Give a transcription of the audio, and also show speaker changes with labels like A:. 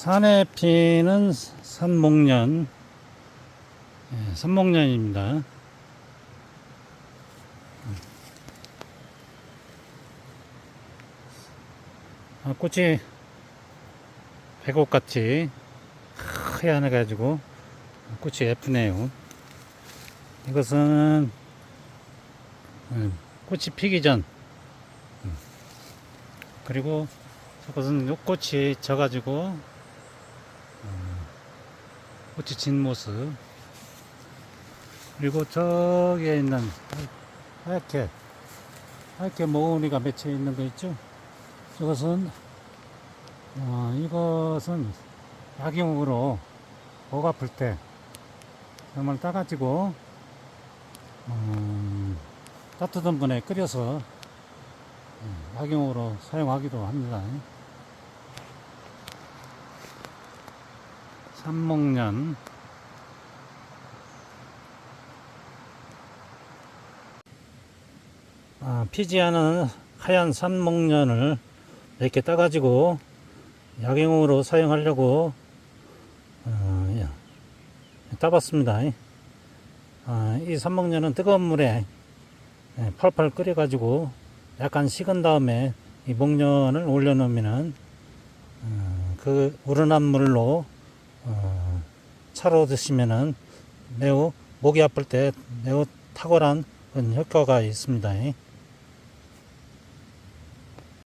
A: 산에 피는 산목련, 예, 산목련입니다. 아, 꽃이 배꼽같이 하얀 해가지고 꽃이 예쁘네요. 이것은 음, 꽃이 피기 전 음, 그리고 저것은 요 꽃이 져가지고 음, 꽃이 진 모습 그리고 저기에 있는 하얗게 하얗게 모으니가 맺혀 있는 거 있죠 저것은 어, 이것은 약용으로 목 아플 때 정말 따가지고 음, 따뜻한 분에 끓여서 음, 약용으로 사용하기도 합니다. 삼목련 아, 피지 않은 하얀 삼목련을 이렇게 따가지고 약용으로 사용하려고 어, 야, 따봤습니다. 아, 이 삼목련은 뜨거운 물에 예, 펄펄 끓여가지고 약간 식은 다음에 이 목련을 올려놓으면은 어, 그 우러난 물로 어, 차로 드시면은 매우 목이 아플 때 매우 탁월한 효과가 있습니다.